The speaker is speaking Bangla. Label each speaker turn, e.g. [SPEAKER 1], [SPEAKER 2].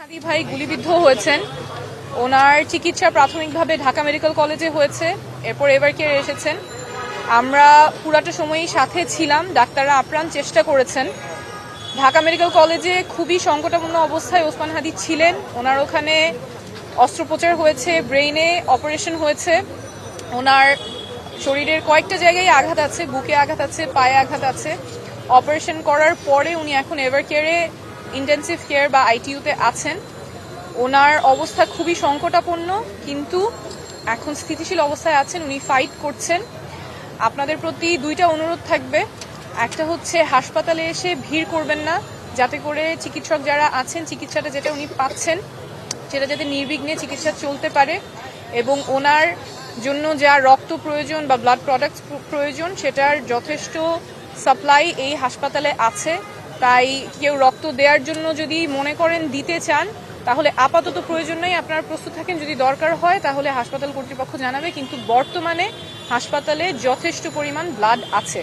[SPEAKER 1] হাদি ভাই গুলিবিদ্ধ হয়েছেন। ওনার চিকিৎসা প্রাথমিকভাবে ঢাকা মেডিকেল কলেজে হয়েছে। এরপর এবার কেয়ার এসেছেন? আমরা পুরাটা সময়ই সাথে ছিলাম। ডাক্তাররা আপ্রাণ চেষ্টা করেছেন। ঢাকা মেডিকেল কলেজে খুবই সংকটাপন্ন অবস্থায় ওসমান হাদি ছিলেন। ওনার ওখানে অস্ত্রোপচার হয়েছে, ব্রেইনে অপারেশন হয়েছে। ওনার শরীরের কয়েকটা জায়গায় আঘাত আছে, বুকে আঘাত আছে, পায়ে আঘাত আছে। অপারেশন করার পরে উনি এখন এভার কেয়ারে ইন্টেন্সিভ কেয়ার বা আইটিইউতে আছেন, ওনার অবস্থা খুবই সংকটাপন্ন, কিন্তু এখন স্থিতিশীল অবস্থায় আছেন, উনি ফাইট করছেন। আপনাদের প্রতি দুইটা অনুরোধ থাকবে। একটা হচ্ছে, হাসপাতালে এসে ভিড় করবেন না, যাতে করে চিকিৎসক যারা আছেন, চিকিৎসাটা যেটা উনি পাচ্ছেন, সেটা যাতে নির্বিঘ্নে চিকিৎসা চলতে পারে এবং ওনার জন্য যা রক্ত প্রয়োজন বা ব্লাড প্রোডাক্টস প্রয়োজন, সেটার যথেষ্ট সাপ্লাই এই হাসপাতালে আছে। তাই কেউ রক্ত দেওয়ার জন্য যদি মনে করেন দিতে চান, তাহলে আপাতত প্রয়োজন নেই। আপনারা প্রস্তুত থাকেন, যদি দরকার হয়, তাহলে হাসপাতাল কর্তৃপক্ষ জানাবে, কিন্তু বর্তমানে হাসপাতালে যথেষ্ট পরিমাণ ব্লাড আছে।